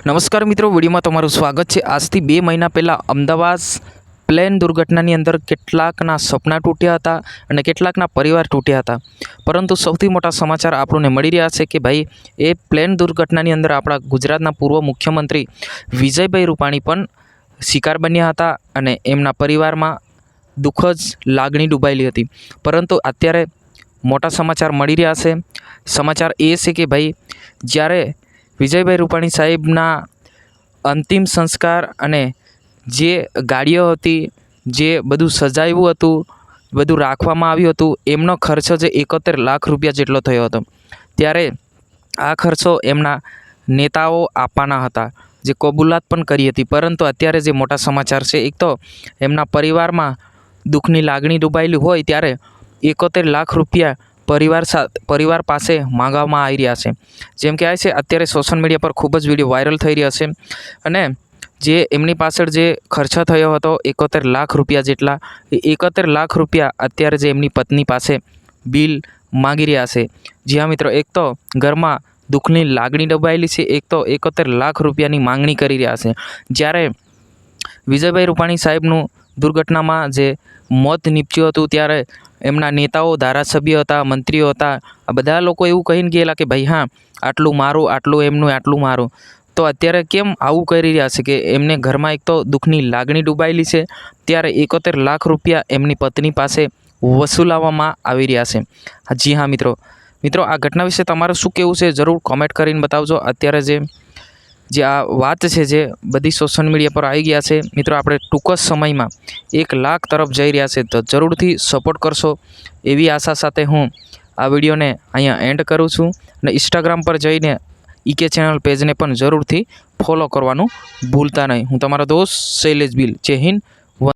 નમસ્કાર મિત્રો, વિડીયોમાં તમારું સ્વાગત છે. આજથી બે મહિના પહેલાં અમદાવાદ પ્લેન દુર્ઘટનાની અંદર કેટલાકના સપના તૂટ્યા હતા અને કેટલાકના પરિવાર તૂટ્યા હતા. પરંતુ સૌથી મોટા સમાચાર આપણને મળી રહ્યા છે કે ભાઈ, એ પ્લેન દુર્ઘટનાની અંદર આપણા ગુજરાતના પૂર્વ મુખ્યમંત્રી વિજયભાઈ રૂપાણી પણ શિકાર બન્યા હતા અને એમના પરિવારમાં દુઃખદ લાગણી ડૂબાયેલી હતી. પરંતુ અત્યારે મોટા સમાચાર મળી રહ્યા છે. સમાચાર એ છે કે ભાઈ, જ્યારે વિજયભાઈ રૂપાણી સાહેબના અંતિમ સંસ્કાર અને જે ગાડીઓ હતી, જે બધું સજાવ્યું હતું, બધું રાખવામાં આવ્યું હતું, એમનો ખર્ચો જે એકોતેર લાખ રૂપિયા જેટલો થયો હતો. ત્યારે આ ખર્ચો એમના નેતાઓ આપવાના હતા, જે કબૂલાત પણ કરી હતી. પરંતુ અત્યારે જે મોટા સમાચાર છે, એક તો એમના પરિવારમાં દુઃખની લાગણી ડૂબાયેલી હોય ત્યારે એકોતેર લાખ રૂપિયા પરિવાર સાથે પરિવાર પાસે માંગવામાં આવી રહ્યા છે. જેમ કે આ છે, અત્યારે સોશિયલ મીડિયા પર ખૂબ જ વીડિયો વાયરલ થઈ રહ્યા છે. અને જે એમની પાછળ જે ખર્ચ થયો હતો, એકોતેર લાખ રૂપિયા જેટલા, એ એકોતેર લાખ રૂપિયા અત્યારે જે એમની પત્ની પાસે બિલ માગી રહ્યા છે. જી હા, મિત્રો, એક તો ઘરમાં દુઃખની લાગણી દબાયેલી છે, એક તો એકોતેર લાખ રૂપિયાની માંગણી કરી રહ્યા છે. જ્યારે વિજયભાઈ રૂપાણી સાહેબનું દુર્ઘટનામાં જે મોત નીપજ્યું હતું ત્યારે એમના નેતાઓ, ધારાસભ્ય હતા, મંત્રીઓ હતા, આ બધા લોકો એવું કહીને ગયેલા કે ભાઈ હા, આટલું મારું, આટલું એમનું, આટલું મારું. તો અત્યારે કેમ આવું કરી રહ્યા છે કે એમને ઘરમાં એક તો દુઃખની લાગણી ડૂબાયેલી છે, ત્યારે એકોતેર લાખ રૂપિયા એમની પત્ની પાસે વસૂલાવવામાં આવી રહ્યા છે. જી હા, મિત્રો. મિત્રો, આ ઘટના વિશે તમારું શું કહેવું છે, જરૂર કોમેન્ટ કરીને બતાવજો. અત્યારે જે જે આ વાત છે જે બધી સોશિયલ મીડિયા પર આવી ગયા છે, મિત્રો આપણે ટૂંક જ સમયમાં એક લાખ તરફ જઈ રહ્યા છે, તો જરૂરથી સપોર્ટ કરશો એવી આશા સાથે હું આ વિડીયોને અહીંયા એન્ડ કરું છું અને ઇન્સ્ટાગ્રામ પર જઈને ઈકે ચેનલ પેજને પણ જરૂરથી ફોલો કરવાનું ભૂલતા નહીં. હું તમારો દોસ્ત શૈલેષ બિલ. જય હિન્દ.